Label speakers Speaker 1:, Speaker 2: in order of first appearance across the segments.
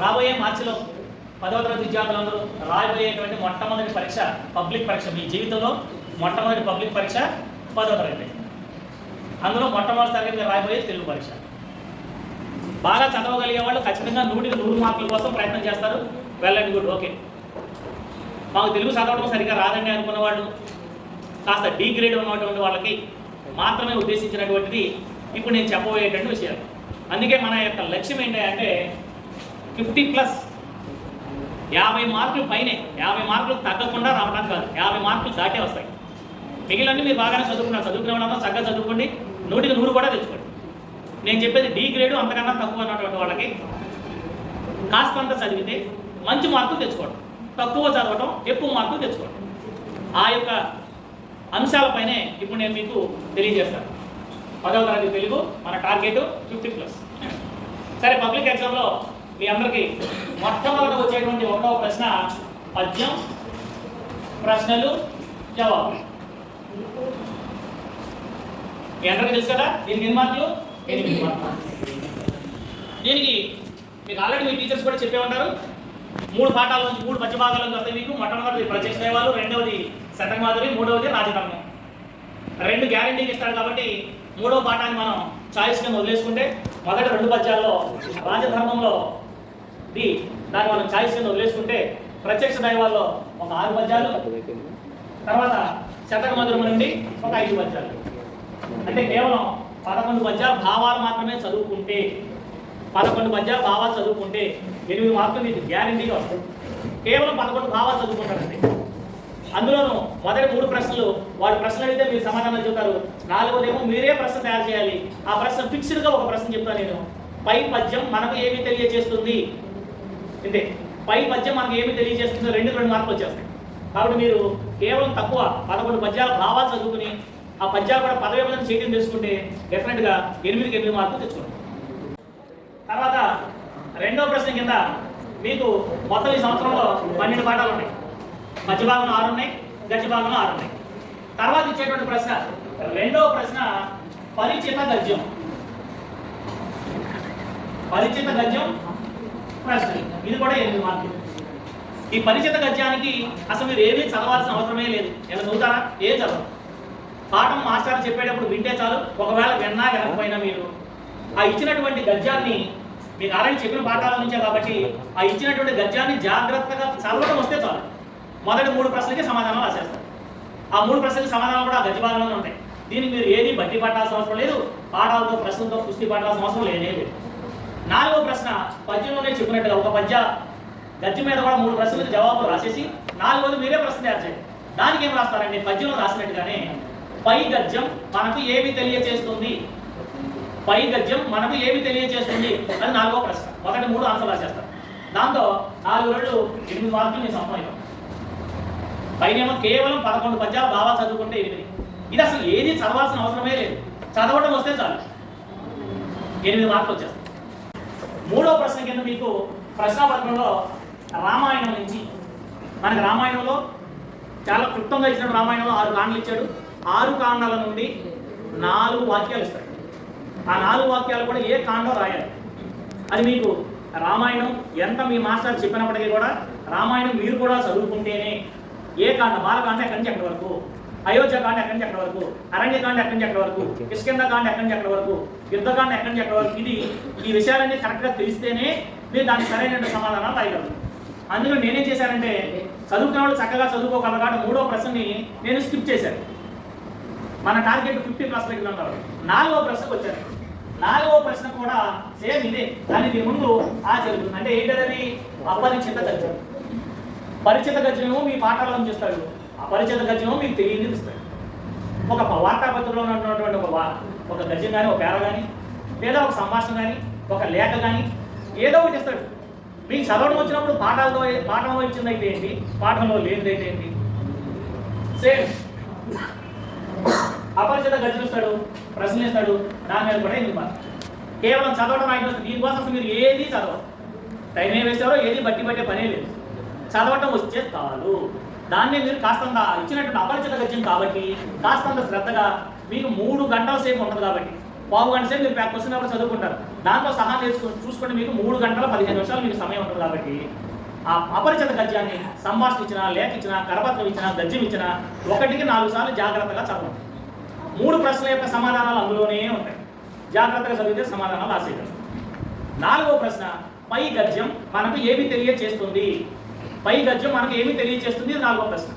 Speaker 1: రాబోయే మార్చిలో పదవ తరగతి విద్యార్థులందరూ రాబోయేటువంటి మొట్టమొదటి పరీక్ష పబ్లిక్ పరీక్ష. మీ జీవితంలో మొట్టమొదటి పబ్లిక్ పరీక్ష పదవ తరగతి. అందులో మొట్టమొదటిసారిగా మీరు రాయబోయే తెలుగు పరీక్ష. బాగా చదవగలిగే వాళ్ళు ఖచ్చితంగా నూటికి నూరు మార్కుల కోసం ప్రయత్నం చేస్తారు. Well and good okay. మాకు తెలుగు చదవడం సరిగ్గా రాదండి అనుకున్న వాళ్ళు కాస్త డీ గ్రేడ్ ఉన్నటువంటి వాళ్ళకి మాత్రమే ఉద్దేశించినటువంటిది ఇప్పుడు నేను చెప్పబోయేటువంటి విషయాలు. అందుకే మన యొక్క లక్ష్యం ఏంటి అంటే ఫిఫ్టీ ప్లస్. యాభై మార్కులు పైనే. యాభై మార్కులు తగ్గకుండా రావడానికి కాదు. యాభై మార్కులు దాటే వస్తాయి. మిగిలినన్ని మీరు బాగానే చదువుకున్నారు. చదువుకునే వాళ్ళందరూ చక్కగా చదువుకోండి. నూటికి నూరు కూడా తెచ్చుకోండి. నేను చెప్పేది డీ గ్రేడ్ అంతకన్నా తక్కువ ఉన్నటువంటి వాళ్ళకి కాస్తంత చదివితే మంచి మార్కులు తెచ్చుకోవడం తక్కువ చదవటం ఎక్కువ మార్కులు తెచ్చుకోవడం ఆ యొక్క అంశాలపైనే ఇప్పుడు నేను మీకు తెలియజేస్తాను. పదవ తరగతి తెలుగు మన టార్గెట్ ఫిఫ్టీ ప్లస్. సరే పబ్లిక్ ఎగ్జామ్లో మీ అందరికీ మొట్టమొదట వచ్చేటువంటి ఒకటవ ప్రశ్న పద్యం ప్రశ్నలు జవాబులు. మీ అందరికీ తెలుసు కదా? దీనికి ఎన్ని మార్కులు? ఎనిమిది. మార్కులు. దీనికి మీకు ఆల్రెడీ మీ టీచర్స్ కూడా చెప్పే ఉంటారు. మూడు పాఠాల నుంచి మూడు పద్య భాగాల నుంచి వస్తాయి మీకు. మొట్టమొదటి ప్రత్యక్ష దైవాలు రెండవది శతమాధురి మూడవది రాజధర్మం. రెండు గ్యారంటీకి ఇస్తాడు కాబట్టి మూడవ పాఠాన్ని మనం చాయిస్ కింద వదిలేసుకుంటే మొదటి రెండు పద్యాల్లో రాజధర్మంలో ది. దాన్ని మనం చాయిస్ కింద వదిలేసుకుంటే ప్రత్యక్ష దైవాల్లో ఒక ఆరు పద్యాలు తర్వాత శతక మధురం నుండి ఒక ఐదు పద్యాలు. అంటే కేవలం పదకొండు పద్యాల భావాలు మాత్రమే చదువుకుంటే పదకొండు పద్యాల భావాలు చదువుకుంటే ఎనిమిది మార్కులు మీకు గ్యారంటీగా వస్తాయి. కేవలం పదకొండు భావాలు చదువుకుంటారండి. అందులోనూ మొదటి మూడు ప్రశ్నలు వాడు ప్రశ్నలు అడిగితే మీరు సమాధానం చెప్తారు నాలుగోదేమో మీరే ప్రశ్న తయారు చేయాలి. ఆ ప్రశ్న ఫిక్స్డ్గా ఒక ప్రశ్న చెప్తాను నేను. పై పద్యం మనకు ఏమి తెలియజేస్తుంది? ఇంతే పై పద్యం మనకు ఏమి తెలియజేస్తుందో రెండు రెండు మార్కులు వచ్చేస్తాయి. కాబట్టి మీరు కేవలం తక్కువ పదకొండు పద్యాలు భావాలు చదువుకుని ఆ పద్యాలు కూడా పదవి విభజన చేయడం తెలుసుకుంటే డెఫినెట్గా ఎనిమిదికి ఎనిమిది మార్కులు తెచ్చుకోండి. తర్వాత రెండో ప్రశ్న కింద మీకు మొత్తం ఈ సంవత్సరంలో పన్నెండు పాఠాలు ఉన్నాయి. మధ్య భాగంలో ఆరు ఉన్నాయి గజ్జ భాగంలో ఆరు ఉన్నాయి. తర్వాత ఇచ్చేటువంటి ప్రశ్న రెండవ ప్రశ్న పరిచిత గద్యం. పరిచిత గద్యం ప్రశ్న. ఇది కూడా ఎనిమిది మార్కులు. ఈ పరిచిత గద్యానికి అసలు మీరు ఏమీ చదవాల్సిన అవసరమే లేదు. ఎలా చదువుతారా? ఏం చదవరు? పాఠం మాస్టర్ చెప్పేటప్పుడు వింటే చాలు. ఒకవేళ విన్నా వినకపోయినా మీరు. ఆ ఇచ్చినటువంటి గద్యాన్ని మీకు ఆల్రెడీ చెప్పిన పాఠాల నుంచే కాబట్టి ఆ ఇచ్చినటువంటి గద్యాన్ని జాగ్రత్తగా చదవడం వస్తే చాలు. మొదటి మూడు ప్రశ్నలకి సమాధానం రాసేస్తారు. ఆ మూడు ప్రశ్నలకి సమాధానం కూడా ఆ గద్య భాగంలోనే ఉంటాయి. దీనికి మీరు ఏది బట్టి పట్టాల్సిన అవసరం లేదు. పాఠాలతో ప్రశ్నలతో పుష్టి పట్టాల్సిన అవసరం లేనే లేదు. నాలుగో ప్రశ్న. పద్యంలోనే చెప్పినట్టుగా ఒక పద్య గద్య మీద కూడా మూడు ప్రశ్నలకు జవాబులు రాసేసి నాలుగోది మీరే ప్రశ్న తయారు చేయండి. దానికి ఏం రాస్తారండి? పద్యంలో రాసినట్టుగానే పై గద్యం మనకు ఏమి తెలియచేస్తుంది? పై గద్యం మనకు ఏమి తెలియచేస్తుంది? అది నాలుగో ప్రశ్న. ఒకటి మూడు ఆన్సర్ రాసేస్తారు. దాంతో నాలుగు రోజులు ఎనిమిది మార్కులు మీ సంపాదన పైనేమో కేవలం పదకొండు పద్యాలు బాగా చదువుకుంటే ఎనిమిది. ఇది అసలు ఏది చదవాల్సిన అవసరమే లేదు. చదవడం వస్తే చాలు. ఎనిమిది మార్కులు వచ్చేస్తాయి. మూడో ప్రశ్న కింద మీకు ప్రశ్నాపత్రంలో రామాయణం నుంచి మనకి రామాయణంలో చాలా క్లుప్తంగా ఇచ్చిన రామాయణంలో ఆరు కాండలు ఇచ్చాడు. ఆరు కాండాల నుండి నాలుగు వాక్యాలు ఇస్తాడు. ఆ నాలుగు వాక్యాలు కూడా ఏ కాండం రాయాలి. అది మీకు రామాయణం ఎంత మీ మాస్టర్ చెప్పినప్పటికీ కూడా రామాయణం మీరు కూడా చదువుకుంటేనే ఏ కాండ బాలకాండ ఎక్కడి నుంచి ఎక్కడి వరకు అయోధ్య కాండ ఎక్కడి నుంచి ఎక్కడి వరకు? అరణ్యకాండ ఎక్కడి నుంచి ఎక్కడి వరకు? కిష్కింద కాండ ఎక్కడి నుంచి ఎక్కడి వరకు? యుద్ధకాండ ఎక్కడి నుంచి ఎక్కడి వరకు? ఇది ఈ విషయాలన్నీ కరెక్ట్గా తెలిస్తేనే మీరు దానికి సరైన సమాధానం రాయగలరు. అందులో నేనేం చేశానంటే చదువుకునే వాళ్ళు చక్కగా చదువుకోగలరు కాబట్టి మూడో ప్రశ్నని నేను స్కిప్ చేశాను. మన టార్గెట్ ఫిఫ్టీ ప్లస్ దగ్గర ఉన్నారు. నాలుగో ప్రశ్నకు వచ్చారు నాలుగో ప్రశ్న కూడా సేమ్ ఇదే. కానీ దీని ముందు ఆ జరుగుతుంది. అంటే ఏంటది అపరిచిత గద్యం పరిచిత గద్యమేమో మీ పాఠాలను చూస్తాడు అపరిచిత గద్యమేమో మీకు తెలియని ఇస్తాడు ఒక ప- వార్తాపత్రికలో ఉన్నటువంటి ఒక ఒక గద్యం కానీ ఒక పేర కానీ లేదా ఒక సంభాషణ కానీ ఒక లేఖ కానీ ఏదో ఒకటి ఇస్తాడు. మీకు చదవడం వచ్చినప్పుడు పాఠాలతో పాఠంలో ఇచ్చింది అయితే ఏంటి? పాఠంలో లేనిది అయితే ఏంటి? సేమ్. అపరిచిత గజనిస్తాడు ప్రశ్నిస్తాడు ప్రశ్నలు దాని మీద కూడా ఎందుకు మార్క్ కేవలం చదవడం ఆయన వస్తుంది దీనికోసం అసలు మీరు ఏది చదవరు. టైం ఏం వేస్తారో ఏది బట్టి పట్టే పనే లేదు. చదవటం వచ్చే చాలు దాన్ని మీరు కాస్తంత ఇచ్చినటువంటి అపరిచిత గద్యం కాబట్టి కాస్తంత శ్రద్ధగా మీకు మూడు గంటల సేపు ఉంటుంది కాబట్టి పావు గంట సేపు మీరు క్వశ్చన్ పేపర్ చదువుకుంటారు. దాంట్లో సహా నేర్చుకుని చూసుకుంటే మీకు మూడు గంటల పదిహేను నిమిషాలు మీకు సమయం ఉంటుంది కాబట్టి ఆ అపరిచిత గద్యాన్ని సంభాషణ ఇచ్చిన లేఖ ఇచ్చిన కరపత్రం ఇచ్చిన గద్యం ఇచ్చిన ఒకటికి నాలుగు సార్లు జాగ్రత్తగా చదవండి. మూడు ప్రశ్నల యొక్క సమాధానాలు అందులోనే ఉంటాయి. జాగ్రత్తగా చదివితే సమాధానాలు రాసేయగలరు నాలుగో ప్రశ్న పై గద్యం మనకు ఏమి తెలియచేస్తుంది? పై గద్యం మనకు ఏమి తెలియచేస్తుంది? నాలుగో ప్రశ్న.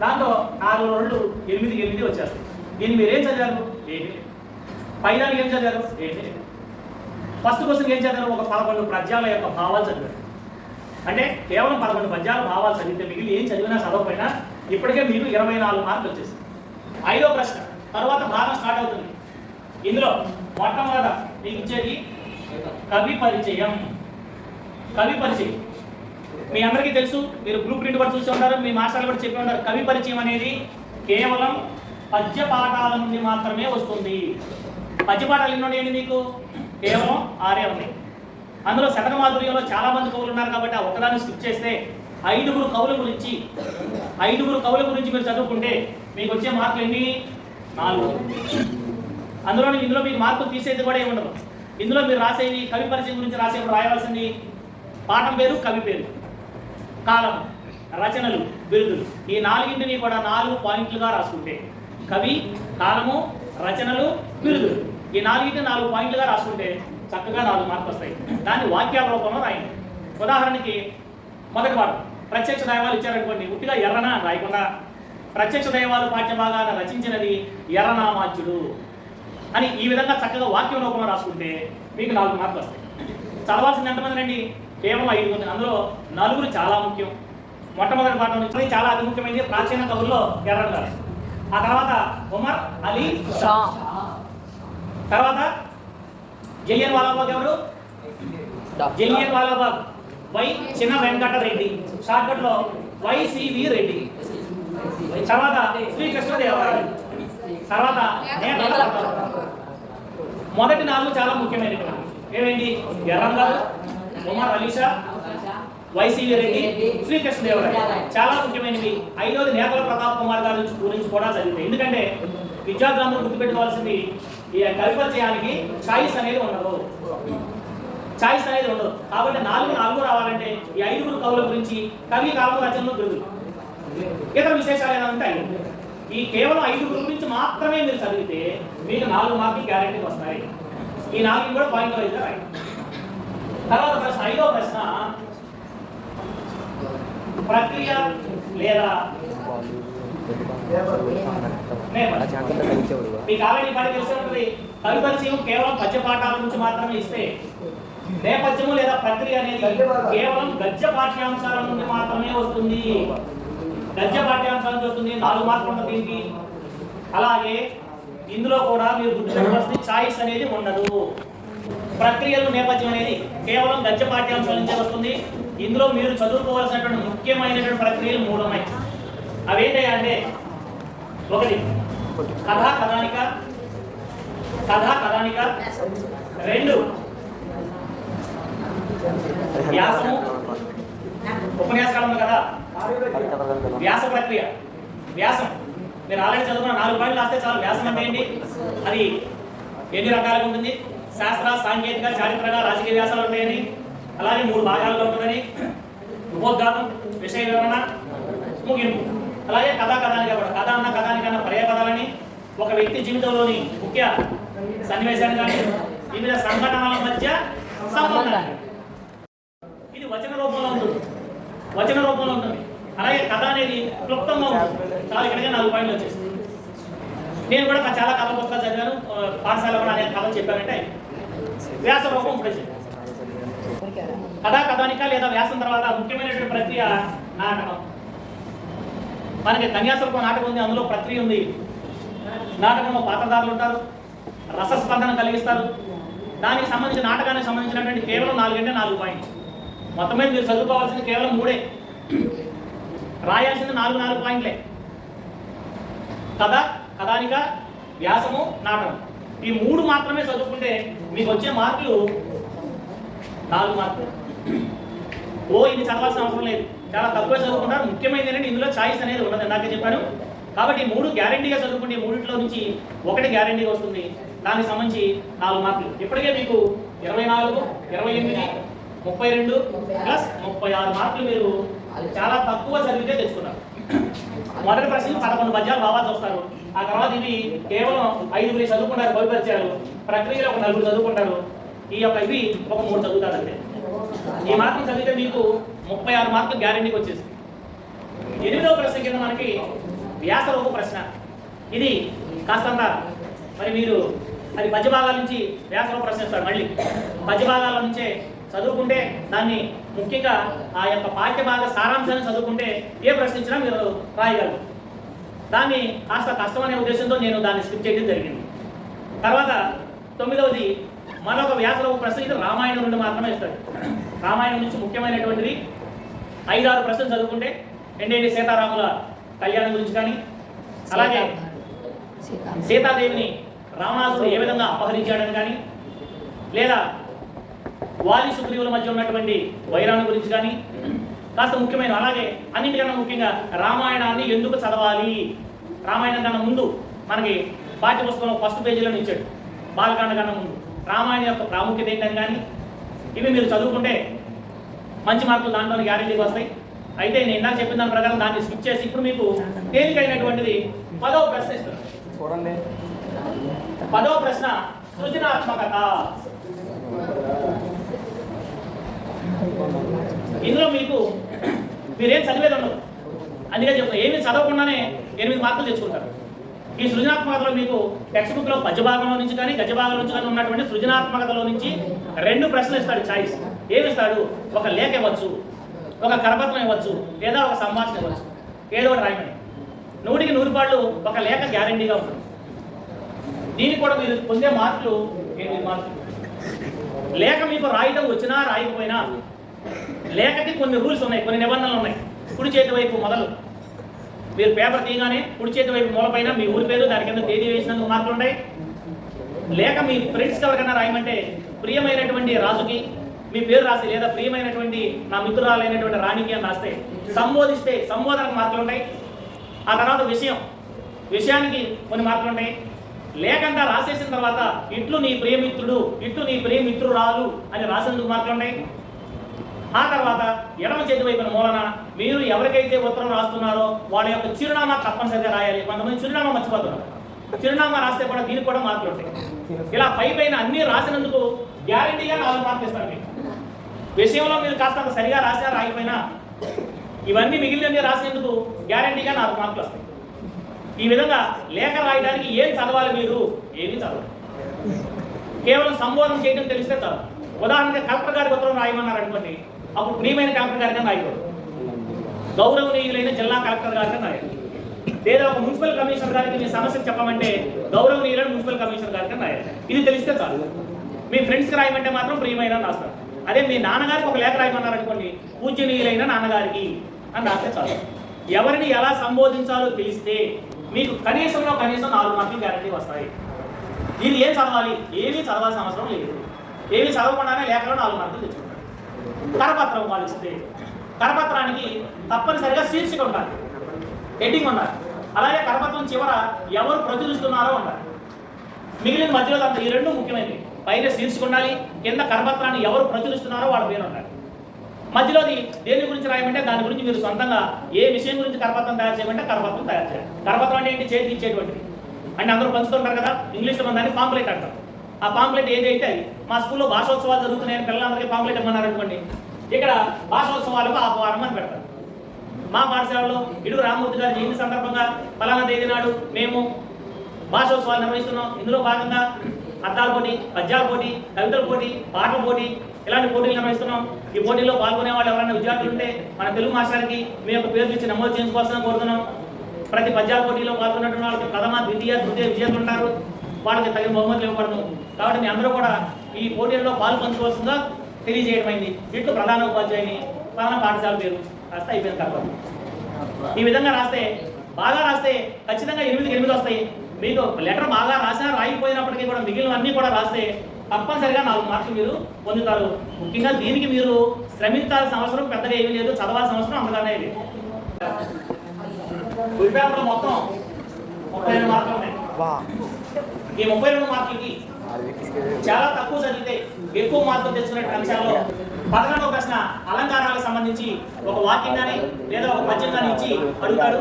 Speaker 1: దాంట్లో నాలుగు రెండు ఎనిమిది ఎనిమిది వచ్చేస్తాయి. దీన్ని మీరు ఏం చదివారు? ఏమీ పైదానికి ఏం చదివారు? ఏమీ ఫస్ట్ క్వశ్చన్ ఏం చదివారు? ఒక పదకొండు పద్యాల యొక్క భావాలు చదివారు. అంటే కేవలం పదకొండు పద్యాల భావాలు చదివితే మిగిలి ఏం చదివినా చదవకపోయినా ఇప్పటికే మీకు ఇరవై నాలుగు మార్కులు వచ్చేసింది ఐదో ప్రశ్న. తర్వాత భాగం స్టార్ట్ అవుతుంది. ఇందులో మొట్టమొదట మీకు ఇచ్చేది కవి పరిచయం. కవి పరిచయం. మీ అందరికీ తెలుసు మీరు గ్రూప్ ప్రింట్ కూడా చూసి ఉంటారు మీ మాస్టర్లు కూడా చెప్పి ఉంటారు కవి పరిచయం అనేది కేవలం పద్య పాఠాల నుండి మాత్రమే వస్తుంది. పద్య పాఠాలు ఎన్ని ఉన్నాయండి మీకు? కేవలం ఆరే ఉన్నాయి. అందులో శతక మాధుర్యంలో చాలా మంది కవులు ఉన్నారు కాబట్టి ఆ ఒకదాన్ని స్కిప్ చేస్తే ఐదుగురు కవుల గురించి ఐదుగురు కవుల గురించి మీరు చదువుకుంటే మీకు వచ్చే మార్కులు ఎన్ని? నాలుగు. అందులో ఇందులో మీకు మార్కులు తీసేది కూడా ఏమి ఉండదు ఇందులో మీరు రాసేది కవి పరిచయం గురించి రాసేప్పుడు రాయవలసింది పాఠం పేరు కవి పేరు. కాలం రచనలు బిరుదులు. ఈ నాలుగింటిని కూడా నాలుగు పాయింట్లుగా రాసుకుంటే కవి కాలము రచనలు బిరుదులు. ఈ నాలుగింటిని నాలుగు పాయింట్లుగా రాసుకుంటే చక్కగా నాలుగు మార్కులు వస్తాయి. దాన్ని వాక్యాల రూపంలో రాయండి. ఉదాహరణకి మొదటి వాడు ప్రత్యక్ష దైవాలు ఇచ్చారనుకోండి ఉట్టిగా ఎర్రన అని రాయకుండా ప్రత్యక్ష దైవాలు పాఠ్యభాగాన్ని రచించినది ఎర్రనామాచ్యుడు అని ఈ విధంగా చక్కగా వాక్యం రూపంలో రాసుకుంటే మీకు నాలుగు మార్కులు వస్తాయి. చదవాల్సింది ఎంతమంది రండి? కేవలం ఐదు మంది అందులో నలుగురు చాలా ముఖ్యం. మొట్టమొదటి పాఠం నుంచి చాలా అతి ముఖ్యమైనది ప్రాచీన కవుల్లో ఎర్రన్ గారు. ఆ తర్వాత ఉమర్ అలీ షా. తర్వాత జలియన్ వాలాబాగ్ ఎవరు? జలియన్ వాలాబాగ్. వై చిన్న వెంకట రెడ్డి షార్ట్కట్లో వైసివి రెడ్డి. తర్వాత శ్రీకృష్ణదేవరాయలు తర్వాత. మొదటి నాలుగు చాలా ముఖ్యమైనవి. ఏమైంది? ఎర్రం గారు. కుమార్ అలీషా వైసీవీ రెడ్డి శ్రీకృష్ణదేవరాయ చాలా ముఖ్యమైనవి. ఐదోది నేతల ప్రతాప్ కుమార్ గారి గురించి- గురించి కూడా చదివితే ఎందుకంటే విద్యార్థులందరూ గుర్తుపెట్టుకోవాల్సింది ఈ కవిపరిచయానికి ఛాయిస్ అనేది ఉండదు. ఛాయిస్ అనేది ఉండదు. కాబట్టి నాలుగు నాలుగు రావాలంటే ఈ ఐదుగురు కవుల గురించి కవి కాలం రచనలు బిరుదులు ఇతర విశేషాలు ఏమైనా ఉంటాయి? ఈ కేవలం ఐదుగురు గురించి మాత్రమే మీరు చదివితే మీకు నాలుగు మార్కులు గ్యారెంటీ వస్తాయి. ఈ నాలుగు కూడా పాయింట్ వైజ్గా రాయి. తర్వాత ప్రశ్న ఐదో ప్రశ్న. ప్రక్రియ లేదా? మీకు ఆల్రెడీ పని తెలిసి ఉంటుంది. కవి కేవలం పద్య పాఠాల నుంచి మాత్రమే ఇస్తే నేపథ్యము లేదా ప్రక్రియ అనేది కేవలం గద్య పాఠ్యాంశాల నుండి మాత్రమే వస్తుంది. గద్య పాఠ్యాంశాల నుంచి వస్తుంది. నాలుగు మార్కులు దీనికి. అలాగే ఇందులో కూడా మీరు గుర్తు చాయిస్ అనేది ఉండదు. ప్రక్రియలు నేపథ్యం అనేది కేవలం గద్య పాఠ్యాంశాల నుంచే వస్తుంది. ఇందులో మీరు చదువుకోవాల్సినటువంటి ముఖ్యమైనటువంటి ప్రక్రియలు మూడు ఉన్నాయి. అవేంటయ్యా అంటే ఒకటి కథా కథానిక కథా కథానిక. రెండు వ్యాసము. ఉపన్యాసకాలం కదా. వ్యాస ప్రక్రియ. వ్యాసం. మీరు ఆల్రెడీ చదువుకున్న నాలుగు పాయింట్లు రాస్తే చాలు. వ్యాసం అంటే ఏంటి? అది ఎన్ని రకాలుగా ఉంటుంది? శాస్త్ర సాంకేతిక చారిత్రక రాజకీయ వ్యాసాలు ఉంటాయని. అలాగే మూడు భాగాలుగా ఉంటుందని. ఉపోద్ఘాతం విషయ వివరణ ముగింపు. అలాగే కథా కథానిక కూడా. కథ అన్న కథానికన్న పర్యాపదాలని ఒక వ్యక్తి జీవితంలోని ముఖ్య సన్నివేశాన్ని కానీ వివిధ సంఘటనల మధ్య సంబంధాన్ని. ఇది వచన రూపంలో ఉంటుంది. వచన రూపంలో ఉంటుంది. అలాగే కథ అనేది క్లుప్తంగా ఉంటుంది. చాలా ఇక్కడికే నాలుగు పాయింట్లు వచ్చేసింది నేను కూడా చాలా కథ పుస్తకాలు చదివాను. పాఠశాల కూడా అనేక కథలు చెప్పానంటే వ్యాస రూపం ఇప్పుడు కథా కథానిక లేదా వ్యాసం తర్వాత ముఖ్యమైనటువంటి ప్రక్రియ నాటకం. మనకి కన్యాశుల్కం నాటకం ఉంది అందులో ప్రక్రియ ఉంది. నాటకంలో పాత్రదారులు ఉంటారు రసస్పందన కలిగిస్తారు. దానికి సంబంధించిన నాటకానికి సంబంధించినటువంటి కేవలం నాలుగంటే నాలుగు పాయింట్స్ మొత్తం మీద మీరు చదువుకోవాల్సింది కేవలం మూడే. రాయాల్సింది నాలుగు నాలుగు పాయింట్లే. కథ కథానిక వ్యాసము నాటకం. ఈ మూడు మాత్రమే చదువుకుంటే మీకు వచ్చే మార్కులు నాలుగు మార్కులు. ఓ ఇది చదవాల్సిన అవసరం లేదు. చాలా తక్కువ చదువుకుంటారు. ముఖ్యమైనది ఏంటంటే ఇందులో ఛాయిస్ అనేది ఉండదు ఇందాక చెప్పాను. కాబట్టి ఈ మూడు గ్యారంటీగా చదువుకుంటే ఈ మూడింటిలో నుంచి ఒకటి గ్యారంటీగా వస్తుంది. దానికి సంబంధించి నాలుగు మార్కులు. ఇప్పటికే మీకు ఇరవై నాలుగు ఇరవై ఎనిమిది ముప్పై రెండు ప్లస్ ముప్పై ఆరు మార్కులు మీరు చాలా తక్కువ చదివితే తెచ్చుకున్నారు. మొదటి ప్రశ్న పదకొండు పద్యాలు బాగా చూస్తారు. ఆ తర్వాత ఇవి కేవలం ఐదుగురు చదువుకుంటారు బయలుపరిచారు ప్రక్రియలో ఒక నలుగురు చదువుకుంటారు. ఈ యొక్క ఇవి ఒక మూడు చదువుతారు ఈ మార్కులు చదివితే మీకు ముప్పై ఆరు మార్కులు గ్యారెంటీకి వచ్చేసి ఎనిమిదవ ప్రశ్న కింద మనకి వ్యాసరూప ప్రశ్న. ఇది కాస్తంత మరి మీరు అది మధ్య భాగాల నుంచి వ్యాసరూప ప్రశ్నిస్తారు మళ్ళీ. మధ్య భాగాల నుంచే చదువుకుంటే దాన్ని ముఖ్యంగా ఆ యొక్క పాఠ్య భాగ సారాంశాన్ని చదువుకుంటే ఏ ప్రశ్నించినా మీరు రాయగలరు. దాన్ని కాస్త కష్టం అనే ఉద్దేశంతో నేను దాన్ని స్కిప్ చేయడం జరిగింది. తర్వాత తొమ్మిదవది మరొక వ్యాసరూప ప్రశ్న ఇది రామాయణం నుండి మాత్రమే ఇస్తాడు రామాయణం నుంచి ముఖ్యమైనటువంటిది ఐదారు ప్రశ్నలు చదువుకుంటే ఎండేటి సీతారాముల కళ్యాణం గురించి కానీ అలాగే సీతాదేవిని రావణాసుడు ఏ విధంగా అపహరించాడని కానీ లేదా వాలి సుగ్రీవుల మధ్య ఉన్నటువంటి వైరాన్ని గురించి కానీ కాస్త ముఖ్యమైన అలాగే అన్నింటికన్నా ముఖ్యంగా రామాయణాన్ని ఎందుకు చదవాలి? రామాయణం కన్నా ముందు మనకి పాఠ్య పుస్తకంలో ఫస్ట్ పేజీలో ఇచ్చాడు. బాలకాండ కన్నా ముందు. రామాయణం యొక్క ప్రాముఖ్యత ఏంటని కానీ ఇవి మీరు చదువుకుంటే మంచి మార్కులు దాంట్లో గ్యారెంటీకి వస్తాయి. అయితే నేను ఇందాక చెప్పిన దాని ప్రకారం దాన్ని స్కిప్ చేసి ఇప్పుడు మీకు తేలికైనటువంటిది పదవ ప్రశ్న ఇస్తాను
Speaker 2: చూడండి.
Speaker 1: పదవ ప్రశ్న సృజనాత్మకత. ఇందులో మీకు మీరేం చదివేది ఉండదు. అందుకే చెప్తున్నా ఏమి చదవకుండానే ఎనిమిది మార్కులు తెచ్చుకుంటారు. ఈ సృజనాత్మకతలో మీకు టెక్స్ట్ బుక్లో భాగంలో నుంచి కానీ గద్య భాగంలో నుంచి కానీ ఉన్నటువంటి సృజనాత్మకతలో నుంచి రెండు ప్రశ్నలు ఇస్తాడు చాయిస్ ఏమిస్తాడు ఒక లేఖ ఇవ్వచ్చు ఒక కరపత్రం ఇవ్వచ్చు లేదా ఒక సంభాషణ ఇవ్వచ్చు. ఏదో ఒకటి రాయమని. నూటికి నూరు పాళ్ళు ఒక లేఖ గ్యారంటీగా ఉంటుంది. దీనికి కూడా మీరు పొందే మార్కులు ఎనిమిది మార్కులు. లేఖ మీకు రాయటం వచ్చినా రాయకపోయినా లేఖకి కొన్ని రూల్స్ ఉన్నాయి కొన్ని నిబంధనలు ఉన్నాయి. కుడి చేతి వైపు మొదలు. మీరు పేపర్ తీయగానే కుడి చేతి వైపు మూలపైన మీ ఊరి పేరు దాని కింద తేదీ వేసినందుకు మార్కులు ఉంటాయి. లేక మీ ఫ్రెండ్స్కి ఎవరికైనా రాయమంటే ప్రియమైనటువంటి రాజుకి మీ పేరు రాసి లేదా ప్రియమైనటువంటి నా మిత్రురాలైనటువంటి రాణికి అని రాస్తే సంబోధిస్తే సంబోధనకు మార్కులు ఉంటాయి. ఆ తర్వాత విషయం. విషయానికి కొన్ని మార్కులు ఉంటాయి. లేకంగా రాసేసిన తర్వాత ఇట్లు నీ ప్రియమిత్రుడు ఇట్లు నీ ప్రియమిత్రురాలు అని రాసేందుకు మార్కులు ఉన్నాయి ఆ తర్వాత ఎడమ చేతి వైపున మూలన మీరు ఎవరికైతే ఉత్తరం రాస్తున్నారో వాళ్ళ యొక్క చిరునామా తప్పనిసరిగా రాయాలి. కొంతమంది చిరునామా మర్చిపోతున్నారు. చిరునామా రాస్తే కూడా దీనికి కూడా మార్కులు ఉంటాయి. ఇలా పై పైన అన్ని రాసినందుకు గ్యారంటీగా నాలుగు మార్కులు ఇస్తారు మీకు విషయంలో మీరు కాస్త సరిగా రాసినా రాకపోయినా ఇవన్నీ మిగిలినవి రాసినందుకు గ్యారంటీగా నాలుగు మార్కులు వస్తాయి. ఈ విధంగా లేఖ రాయడానికి ఏం చదవాలి మీరు? ఏమీ చదవాలి కేవలం సంబోధన చేయడం తెలిస్తే చాలు. ఉదాహరణకి కలెక్టర్ గారికి ఉత్తరం రాయమన్నారు అనుకోండి అప్పుడు ప్రియమైన కలెక్టర్ గారికి నాయకుడు. గౌరవనీయులైన జిల్లా కలెక్టర్ గారిగా నాయకుడు. లేదా ఒక మున్సిపల్ కమిషనర్ గారికి మీ సమస్య చెప్పమంటే గౌరవనీయులైన మున్సిపల్ కమిషనర్ గారికి నాయకుడు. ఇది తెలిస్తే చాలు. మీ ఫ్రెండ్స్కి రాయమంటే మాత్రం ప్రియమైన రాస్తారు. అదే మీ నాన్నగారికి ఒక లేఖ రాయమన్నారు అనుకోండి నాన్నగారికి అని రాస్తే చాలు. ఎవరిని ఎలా సంబోధించాలో తెలిస్తే మీకు కనీసంలో కనీసం నాలుగు మార్కులు గ్యారంటీ వస్తాయి. ఇది ఏం చదవాలి? ఏమీ చదవాల్సిన అవసరం లేదు. ఏమీ చదవకుండానే లేఖలో నాలుగు మార్కులు తెచ్చుకోండి కరపత్రం వాళ్ళు ఇస్తే కరపత్రానికి తప్పనిసరిగా శీర్షిక ఉండాలి హెడ్డింగ్ ఉండాలి. అలాగే కరపత్రం చివర ఎవరు ప్రచురిస్తున్నారో ఉండాలి. మిగిలిన మధ్యలో అంత ఈ రెండు ముఖ్యమైనవి. పైన శీర్షిక ఉండాలి కింద కరపత్రాన్ని ఎవరు ప్రచురిస్తున్నారో వాళ్ళ పేరు ఉండాలి. మధ్యలోది దేని గురించి రాయమంటే దాని గురించి మీరు సొంతంగా ఏ విషయం గురించి కరపత్రం తయారు చేయమంటే కరపత్రం తయారు చేయాలి. కరపత్రం అంటే ఏంటి? చేతికి ఇచ్చేటువంటిది. అంటే అందరూ పంచుతుంటారు కదా ఇంగ్లీష్లో దాన్ని పాంప్లెట్ అంటారు ఆ పాంప్లెట్ ఏదైతే అది మా స్కూల్లో భాషోత్సవాలు జరుగుతున్నాయని పిల్లలందరికీ పాంప్లెట్ ఇమ్మన్నారు అనుకోండి ఇక్కడ భాషోత్సవాలకు ఆహ్వానం అని పెడతారు. మా పాఠశాలలో ఇడుగు రామమూర్తి గారి జయంతి సందర్భంగా ఫలానా తేదీ నాడు మేము భాషోత్సవాలు నిర్వహిస్తున్నాం. ఇందులో భాగంగా అర్థాల పోటీ పద్యాల పోటీ కవితల పోటీ పాటల పోటీ ఇలాంటి పోటీలు నిర్వహిస్తున్నాం. ఈ పోటీలో పాల్గొనే వాళ్ళు ఎవరైనా విద్యార్థులు ఉంటే మన తెలుగు మాస్టర్కి మీ యొక్క పేరు ఇచ్చి నమోదు చేసుకోవాల్సిన కోరుతున్నాం. ప్రతి పద్యాల పోటీలో పాల్గొన్నటువంటి వాళ్ళకి ప్రథమ ద్వితీయ తృతీయ విజేతలు ఉంటారు. వాళ్ళకి తగిన బహుమతులు ఇవ్వబడను కాబట్టి మీ అందరూ కూడా ఈ పోటీల్లో పాల్పంచుకోవాల్సిందిగా తెలియజేయడమైంది. ఇట్లు ప్రధాన ఉపాధ్యాయుని ప్రధాన పాఠశాల పేరు రాస్తే అయిపోయింది కాబట్టి ఈ విధంగా రాస్తే బాగా రాస్తే ఖచ్చితంగా ఎనిమిదికి ఎనిమిది వస్తాయి. మీకు లెటర్ బాగా రాసినా రాయిపోయినప్పటికీ కూడా మిగిలినవన్నీ కూడా రాస్తే తప్పనిసరిగా నాలుగు మార్కులు మీరు పొందుతారు. ముఖ్యంగా దీనికి మీరు శ్రమించాల్సిన అవసరం పెద్దగా ఏమీ లేదు. చదవాల్సిన అవసరం అంతగానే లేదు. ఫుల్ పేపర్ మొత్తం ముప్పై మార్కులు ఉన్నాయి.
Speaker 2: వా.
Speaker 1: ఈ ముప్పై రెండు మార్కులకి చాలా తక్కువ చదివితే ఎక్కువ మార్కులు తెచ్చుకునే అంశాల్లో పదకొండవ ప్రశ్న అలంకారాలకు సంబంధించి ఒక వాక్యం కానీ లేదా ఒక పద్యం కానీ ఇచ్చి అడుగుతాడు.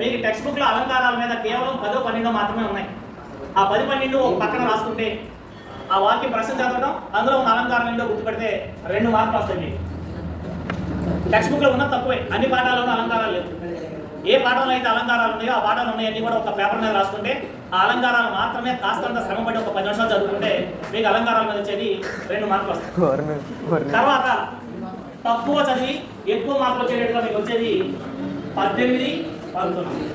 Speaker 1: మీకు టెక్స్ట్ బుక్లో అలంకారాల మీద కేవలం పదో పన్నెండు మాత్రమే ఉన్నాయి. ఆ పది పన్నెండు ఒక పక్కన రాసుకుంటే ఆ వాక్యం ప్రశ్న చదవడం అందులో ఉన్న అలంకారం ఏంటో గుర్తుపెడితే రెండు మార్కులు వస్తాయి టెక్స్ట్ బుక్లో ఉన్న తక్కువే. అన్ని పాఠాల్లోనూ అలంకారాలు లేవు. ఏ పాఠంలో అయితే అలంకారాలు ఉన్నాయో ఆ పాఠాలు ఉన్నాయన్నీ కూడా ఒక పేపర్ మీద రాసుకుంటే ఆ అలంకారాలు మాత్రమే కాస్తంత శ్రమపడి ఒక పది నిమిషాలు చదువుకుంటే మీకు అలంకారాల మీద వచ్చేది రెండు మార్కులు వస్తాయి. తర్వాత తక్కువ చదివి ఎక్కువ మార్కులు వచ్చేటట్టుగా మీకు వచ్చేది పద్దెనిమిది పంతొమ్మిది.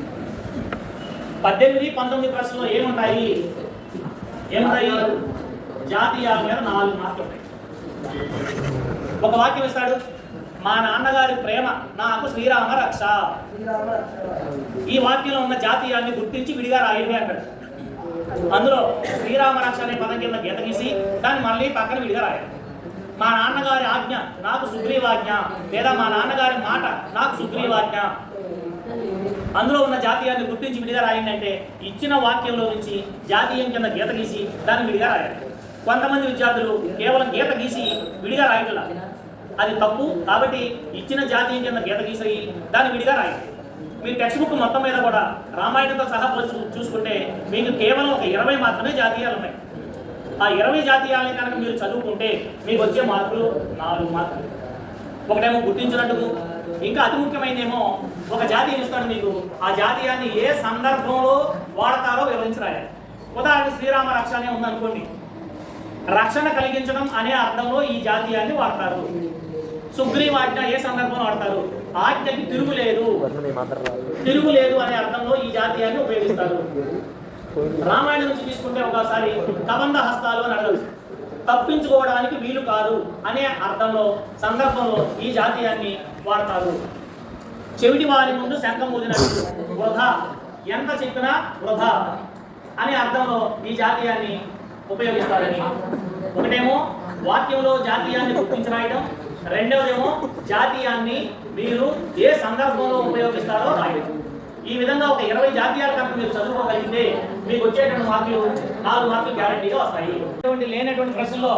Speaker 1: పద్దెనిమిది పంతొమ్మిది ప్రశ్నలో ఏముంటాయి? ఏముంటాయి? జాతీయాల మీద నాలుగు మార్కులు ఉంటాయి. ఒక వాక్యం ఇస్తాడు. మా నాన్నగారి ప్రేమ నాకు శ్రీరామ రక్ష. ఈ వాక్యంలో ఉన్న జాతీయాన్ని గుర్తించి విడిగా రాయండి అంటాడు. అందులో శ్రీరామ రక్ష అనే పదం కింద గీత గీసి దాన్ని మళ్ళీ పక్కన విడిగా రాయాలి మా నాన్నగారి ఆజ్ఞ నాకు సుగ్రీవాజ్ఞ లేదా మా నాన్నగారి మాట నాకు సుగ్రీవాజ్ఞ. అందులో ఉన్న జాతీయాన్ని గుర్తించి విడిగా రాయండి అంటే ఇచ్చిన వాక్యంలో నుంచి జాతీయం కింద గీత గీసి దాన్ని విడిగా రాయాలి కొంతమంది విద్యార్థులు కేవలం గీత గీసి విడిగా రాయగల అది తప్పు. కాబట్టి ఇచ్చిన జాతీయం కింద గీత గీసి దాన్ని విడిగా రాయండి. మీ టెక్స్ట్ బుక్ మొత్తం మీద కూడా రామాయణంతో సహా పోల్చి చూసుకుంటే మీకు కేవలం ఒక ఇరవై మాత్రమే జాతీయాలు ఉన్నాయి. ఆ ఇరవై జాతీయాలని కనుక మీరు చదువుకుంటే మీకు వచ్చే మార్కులు నాలుగు మార్కులు. ఒకటేమో గుర్తించినట్టుకు ఇంకా అతి ముఖ్యమైనదేమో ఒక జాతీయం ఇస్తాడు మీకు. ఆ జాతీయాన్ని ఏ సందర్భంలో వాడతారో వివరించరాయాలి ఉదాహరణ శ్రీరామ రక్ష అనే ఉందనుకోండి. రక్షణ కలిగించడం అనే అర్థంలో ఈ జాతీయాన్ని వాడతారు. సుగ్రీవాజ్ఞ ఏ సందర్భంలో వాడతారు ఆజ్ఞకి తిరుగులేదు. తిరుగులేదు అనే అర్థంలో ఈ జాతీయాన్ని ఉపయోగిస్తారు. రామాయణం నుంచి తీసుకుంటే ఒకసారి కబంధ హస్తాలు అని అడగచ్చు తప్పించుకోవడానికి వీలు కాదు అనే అర్థంలో సందర్భంలో ఈ జాతీయాన్ని వాడతారు. చెవిటి వారి ముందు శంఖం ఊదినట్టు. వృధా. ఎంత చెప్పినా వృధా అనే అర్థంలో ఈ జాతీయాన్ని ఉపయోగిస్తారని. ఒకటేమో వాక్యంలో జాతీయాన్ని గుర్తించి రాయడం రెండవదేమో జాతీయాన్ని మీరు ఏ సందర్భంలో ఉపయోగిస్తారో రాయండి. ఈ విధంగా ఒక ఇరవై జాతీయాల కనుక మీరు చదువుకోగలిగితే మీకు వచ్చేటువంటి మార్కులు నాలుగు మార్కులు గ్యారంటీగా వస్తాయి. ఇటువంటి లేనటువంటి ప్రశ్నలో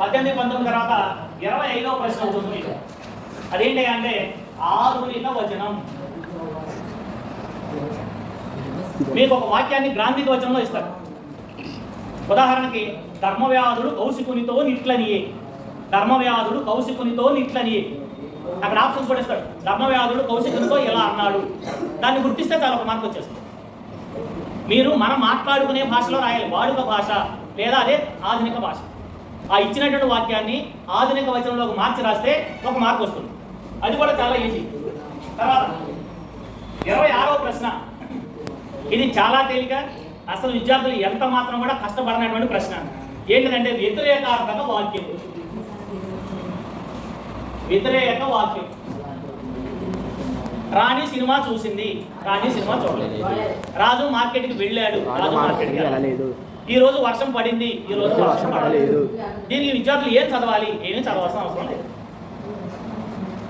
Speaker 1: పద్దెనిమిది పంతొమ్మిది తర్వాత ఇరవై ఐదవ ప్రశ్న అవుతుంది మీకు. అదేంటి అంటే ఆధునిక వచనం. మీకు ఒక వాక్యాన్ని గ్రాంధిక వచనంలో ఇస్తారు. ఉదాహరణకి ధర్మవ్యాధుడు కౌశికునితో నిట్లనియే. ధర్మవ్యాధుడు కౌశికునితో నిట్లనియే అక్కడ ఆప్షన్స్ కూడా ఇస్తాడు. ధర్మవ్యాధుడు కౌశికునితో ఇలా అన్నాడు. దాన్ని గుర్తిస్తే చాలా ఒక మార్కు వచ్చేస్తుంది. మీరు మనం మాట్లాడుకునే భాషలో రాయాలి. వాడుక భాష లేదా అదే ఆధునిక భాష. ఆ ఇచ్చినటువంటి వాక్యాన్ని ఆధునిక వచనంలోకి మార్చి రాస్తే ఒక మార్కు వస్తుంది. అది కూడా చాలా ఈజీ. తర్వాత ఇరవై ఆరవ ప్రశ్న. ఇది చాలా తేలిక. అసలు విద్యార్థులు ఎంత మాత్రం కూడా కష్టపడినటువంటి ప్రశ్న. ఏంటంటే వ్యతిరేకార్థక వాక్యం. వ్యతిరేక వాక్యం. రాణి సినిమా చూసింది. రాణి సినిమా చూడలేదు. రాజు మార్కెట్కి వెళ్ళాడు. రాజు మార్కెట్కి వెళ్ళలేదు. ఈ రోజు వర్షం పడింది. ఈ రోజు వర్షం పడలేదు. దీనికి విద్యార్థులు ఏం చదవాలి? ఏమీ చదవాల్సిన అవసరం లేదు.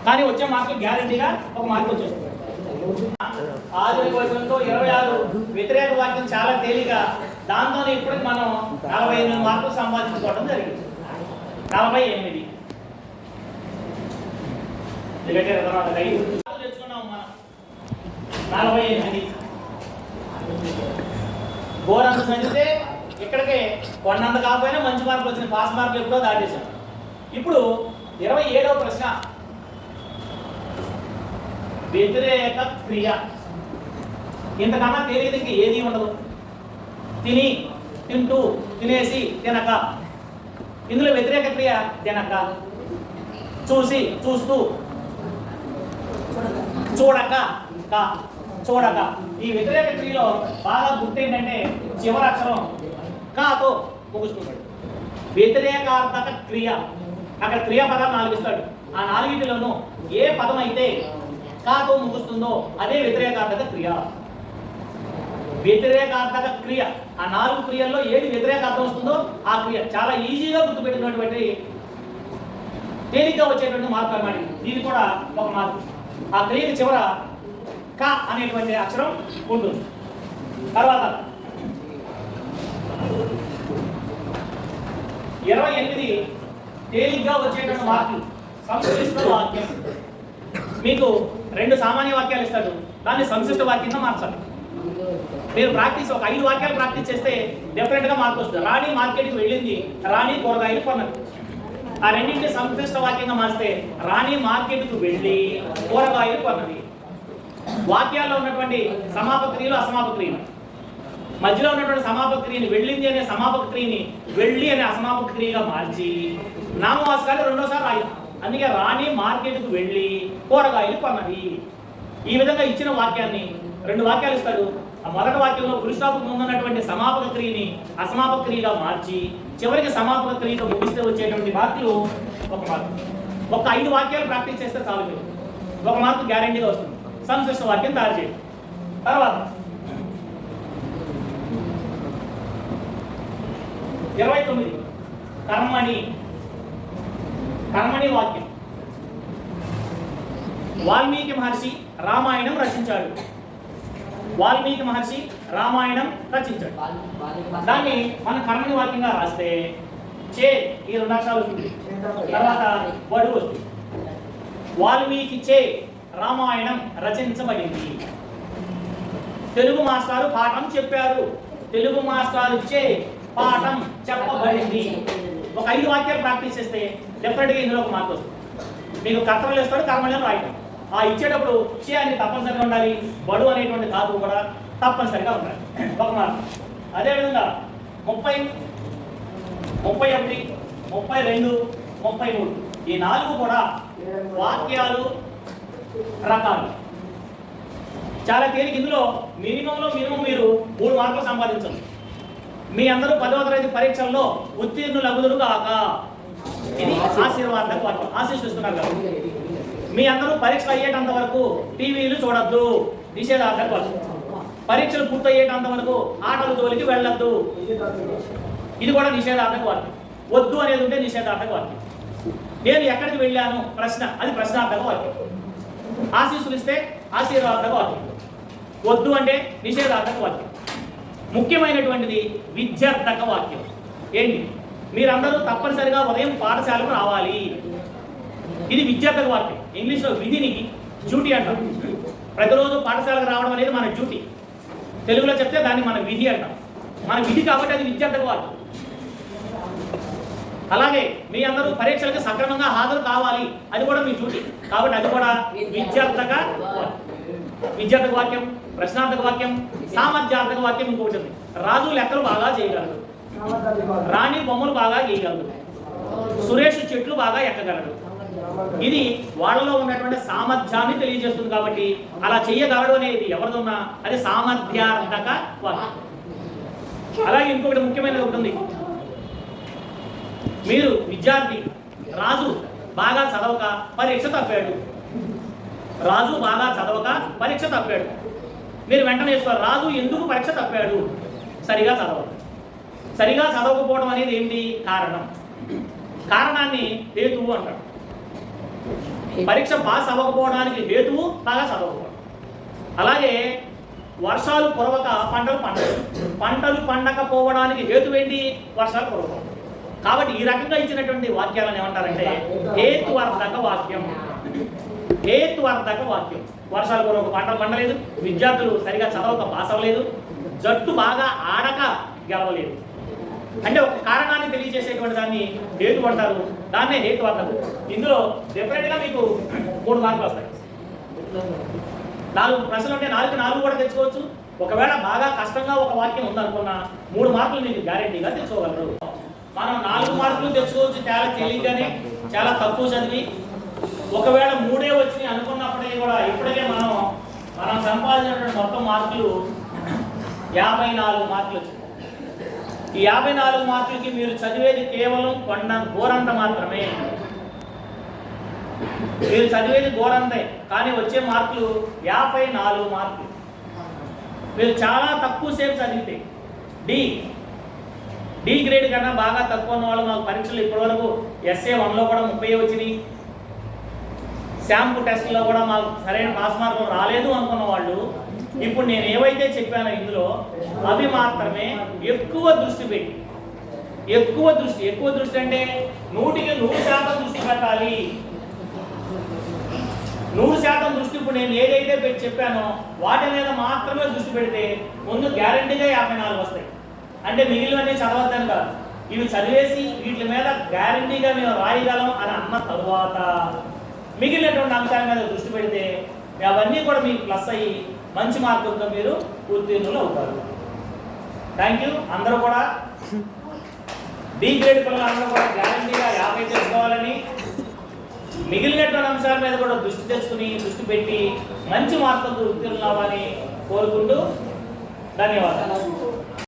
Speaker 1: కానీ వచ్చే మార్కులు గ్యారంటీగా ఒక మార్కు వచ్చేస్తుంది. ఆధునిక వచనంతో ఇరవై ఆరు వ్యతిరేక వాక్యం చాలా తేలిక. దాంతో ఇప్పటికి మనం నలభై ఎనిమిది మార్కులు సంపాదించుకోవడం జరిగింది. నలభై ఎనిమిది. ఎందుకంటే తర్వాత ఐదు. తెచ్చుకున్నాం మనం. నలభై ఎనిమిది ఘోరంత చదివితే ఇక్కడికే కొన్నంత కాకపోయినా మంచి మార్కులు వచ్చిన పాస్ మార్కులు ఎప్పుడో దాటేశాం. ఇప్పుడు ఇరవై ఏడవ ప్రశ్న. వ్యతిరేక క్రియ. ఇంతకన్నా తెలియదు ఇంక ఏది ఉండదు. తిని తింటూ తినేసి తినక. ఇందులో వ్యతిరేక క్రియ తినక. చూసి చూస్తూ చూడక క చూడక ఈ వ్యతిరేక క్రియలో బాగా గుర్తు ఏంటంటే చివరి అక్షరం కాతో ముగుస్తున్నాడు వ్యతిరేకార్థక క్రియ. అక్కడ క్రియాపదాలు నాలుగు ఇస్తాడు ఆ నాలుగింటిలోనూ ఏ పదం అయితే కాతో ముగుస్తుందో అదే వ్యతిరేకార్థక క్రియ. వ్యతిరేకార్థక క్రియ. ఆ నాలుగు క్రియల్లో ఏది వ్యతిరేకార్థం వస్తుందో ఆ క్రియ. చాలా ఈజీగా గుర్తుపెట్టినటువంటి తేలిగ్గా వచ్చేటువంటి మార్పు అన్నమాట దీన్ని కూడా ఒక మార్పు ఆ క్రియకి చివర క అనేటువంటి అక్షరం ఉంటుంది. తర్వాత ఇరవై ఎనిమిది తేలిగ్గా వచ్చేటువంటి వాక్యం సంశ్లిష్ట వాక్యం. మీకు రెండు సామాన్య వాక్యాలు ఇస్తాడు. దాన్ని సంశ్లిష్ట వాక్యంగా మార్చాలి. మీరు ప్రాక్టీస్ ఒక ఐదు వాక్యాలు ప్రాక్టీస్ చేస్తే డెఫినెట్గా మార్పు వస్తుంది. రాణి మార్కెట్కి వెళ్ళింది. రాణి కూరగాయలు కొన్నది. ఆ రెండింటిని సంక్లిష్ట వాక్యంగా మార్చితే రాణి మార్కెట్కు వెళ్ళి కూరగాయలు కొన్నది. వాక్యాల్లో ఉన్నటువంటి సమాపక్రియలు అసమాపక్రియలు మధ్యలో ఉన్నటువంటి సమాపక్రియని వెళ్ళింది అనే సమాపక్రియని వెళ్ళి అనే అసమాపక్రియగా మార్చి నామవాసకాలు రెండోసారి రాయి అందుకే రాణి మార్కెట్కు వెళ్ళి కూరగాయలు కొన్నది. ఈ విధంగా ఇచ్చిన వాక్యాన్ని రెండు వాక్యాలు ఇస్తాడు. ఆ మొదటి వాక్యంలో పురుషాపు ముందున్నటువంటి సమాపక క్రియని అసమాపక క్రియగా మార్చి చివరికి సమాపక క్రియతో ముగిస్తే వచ్చేటువంటి మార్కులు ఒక మార్కు ఒక ఐదు వాక్యాలు ప్రాక్టీస్ చేస్తే చాలు మీరు. ఒక మార్కు గ్యారంటీగా వస్తుంది. సంశ్లిష్ట వాక్యం తయారు చేయండి. తర్వాత. ఇరవై తొమ్మిది. కర్మణి. కర్మణి వాక్యం. వాల్మీకి మహర్షి రామాయణం రచించాడు. వాల్మీకి మహర్షి రామాయణం రచించాడు. దాన్ని మన కర్మని వాక్యంగా రాస్తే చే ఈ రెండు అక్షరాలు వస్తుంది. తర్వాత వడు వస్తుంది. వాల్మీకి చే రామాయణం రచించబడింది. తెలుగు మాస్టారు పాఠం చెప్పారు. తెలుగు మాస్టారు చే పాఠం చెప్పబడింది. ఒక ఐదు వాక్యాలు ప్రాక్టీస్ చేస్తే డెఫినెట్గా ఇందులో ఒక మార్పు వస్తుంది. మీకు కర్తవ్యం ఇస్తాడు కర్మలను రాయటం. ఆ ఇచ్చేటప్పుడు చే అని తప్పనిసరిగా ఉండాలి. బడు అనేటువంటి ధాతువు కూడా. తప్పనిసరిగా ఉండాలి. ఒక మార్క్ అదేవిధంగా ముప్పై ముప్పై ఒకటి ముప్పై రెండు ముప్పై మూడు. ఈ నాలుగు కూడా వాక్యాలు రకాలు. చాలా తేలిక ఇందులో మినిమంలో మినిమం మీరు మూడు మార్కులు సంపాదించండి. మీ అందరూ పదవ తరగతి పరీక్షల్లో ఉత్తీర్ణులు అగుదురు కాక. ఇది ఆశీర్వాదం వాక్యం. ఆశీర్వదిస్తున్నారు కదా. మీ అందరూ పరీక్షలు అయ్యేటంత వరకు టీవీలు చూడద్దు. నిషేధార్థం వాక్యం పరీక్షలు పూర్తయ్యేటంత వరకు ఆటల జోలికి వెళ్ళొద్దు. ఇది కూడా నిషేధార్థక వాక్యం వద్దు అనేది ఉంటే నిషేధార్థక వాక్యం నేను ఎక్కడికి వెళ్ళాను? ప్రశ్న. అది ప్రశ్నార్థక వాక్యం ఆశీస్సులు ఇస్తే ఆశీర్వాదక వాక్యం వద్దు అంటే నిషేధార్థక వాక్యం ముఖ్యమైనటువంటిది విద్యార్థక వాక్యం ఏంటి? మీరందరూ తప్పనిసరిగా ఉదయం పాఠశాలకు రావాలి. ఇది విద్యార్థక వాక్యం ఇంగ్లీష్లో విధిని డ్యూటీ అంటారు. ప్రతిరోజు పాఠశాలకు రావడం అనేది మన డ్యూటీ. తెలుగులో చెప్తే దాన్ని మన విధి అంటాం. మన విధి కాబట్టి అది విద్యార్థక వాక్యం అలాగే మీ అందరూ పరీక్షలకు సక్రమంగా హాజరు కావాలి. అది కూడా మీ డ్యూటీ. కాబట్టి అది కూడా విద్యార్థక విద్యార్థక వాక్యం ప్రశ్నార్థక వాక్యం సామర్థ్యార్థక వాక్యం ఇంకొకటి ఉంది. రాజు లెక్కలు బాగా చేయగలడు. రాణి బొమ్మలు బాగా గీయగలడు. సురేష్ చెట్లు బాగా ఎక్కగలడు. ఇది వాళ్ళలో ఉన్నటువంటి సామర్థ్యాన్ని తెలియజేస్తుంది కాబట్టి అలా చేయగలడు అనేది ఎవరిదన్నా అది సామర్థ్యార్థక వాక్యం అలాగే ఇంకొకటి ముఖ్యమైనది ఉంటుంది మీరు విద్యార్థి రాజు బాగా చదవక పరీక్ష తప్పాడు. రాజు బాగా చదవక పరీక్ష తప్పాడు. మీరు వెంటనే వేసుకోవాలి. రాజు ఎందుకు పరీక్ష తప్పాడు? సరిగా చదవదు. సరిగా చదవకపోవడం అనేది ఏంటి? కారణం. కారణాన్ని హేతువు అంటారు. పరీక్ష పాస్ అవ్వకపోవడానికి హేతువు బాగా చదవకపోవడం అలాగే వర్షాలు కురవక పంటలు పండవు. పంటలు పండకపోవడానికి హేతు ఏంటి? వర్షాలు కురవకపోవడం కాబట్టి ఈ రకంగా ఇచ్చినటువంటి వాక్యాలను ఏమంటారంటే హేతువర్ధక వాక్యం. హేతువర్ధక వాక్యం. వర్షాలు కురవక పంటలు పండలేదు. విద్యార్థులు సరిగా చదవక పాస్ అవ్వలేదు. జట్టు బాగా ఆడక గెలవలేదు. అంటే ఒక కారణాన్ని తెలియజేసేటువంటి దాన్ని హేతు పడతారు దాన్నే హేతు పడతారు ఇందులో డెఫినెట్గా మీకు మూడు మార్కులు వస్తాయి. నాలుగు ప్రశ్నలు ఉంటే నాలుగు నాలుగు కూడా తెచ్చుకోవచ్చు ఒకవేళ బాగా కష్టంగా ఒక వాక్యం ఉందనుకున్న మూడు మార్కులు మీకు గ్యారెంటీగా తెచ్చుకోగలరు మనం నాలుగు మార్కులు తెచ్చుకోవచ్చు చాలా తేలిగ్గానే చాలా తక్కువ చదివి. ఒకవేళ మూడే వచ్చి అనుకున్నప్పటికీ కూడా ఇప్పటికే మనం మనం సంపాదించినటువంటి మొత్తం మార్కులు యాభై నాలుగు మార్కులు వచ్చింది ఈ యాభై నాలుగు మార్కులకి మీరు చదివేది కేవలం కొండ గోరంత మాత్రమే. మీరు చదివేది గోరంతే కానీ వచ్చే మార్కులు యాభై నాలుగు మార్కులు. మీరు చాలా తక్కువ సేపు చదివితే డి డి గ్రేడ్ కన్నా బాగా తక్కువ ఉన్న వాళ్ళు మాకు పరీక్షలు ఇప్పటివరకు ఎస్ఏ వన్లో కూడా ముప్పై వచ్చినాయి. శాంపు టెస్ట్లో కూడా మాకు సరైన పాస్ మార్కులు రాలేదు అనుకున్న వాళ్ళు ఇప్పుడు నేను ఏవైతే చెప్పానో ఇందులో అవి మాత్రమే ఎక్కువ దృష్టి పెట్టి. ఎక్కువ దృష్టి ఎక్కువ దృష్టి అంటే నూటికి నూరు శాతం దృష్టి పెట్టాలి. నూరు శాతం దృష్టి ఇప్పుడు నేను ఏదైతే పెట్టి చెప్పానో వాటి మీద మాత్రమే దృష్టి పెడితే ముందు గ్యారంటీగా యాభై నాలుగు వస్తాయి. అంటే మిగిలినవన్నీ చదవద్దని కాదు. ఇవి చదివేసి వీటి మీద గ్యారంటీగా మేము రాయగలం అని అన్న తరువాత మిగిలినటువంటి అంశాల మీద దృష్టి పెడితే అవన్నీ కూడా మీకు ప్లస్ అయ్యి మంచి మార్కులతో మీరు ఉత్తీర్ణులు అవుతారు. థ్యాంక్ యూ అందరూ కూడా బి గ్రేడ్ పిల్లలందరూ కూడా గ్యారంటీగా యాభై చేసుకోవాలని మిగిలినటువంటి అంశాల మీద కూడా దృష్టి తెచ్చుకుని దృష్టి పెట్టి మంచి మార్కులతో ఉత్తీర్ణులు అవ్వాలని కోరుకుంటూ ధన్యవాదాలు.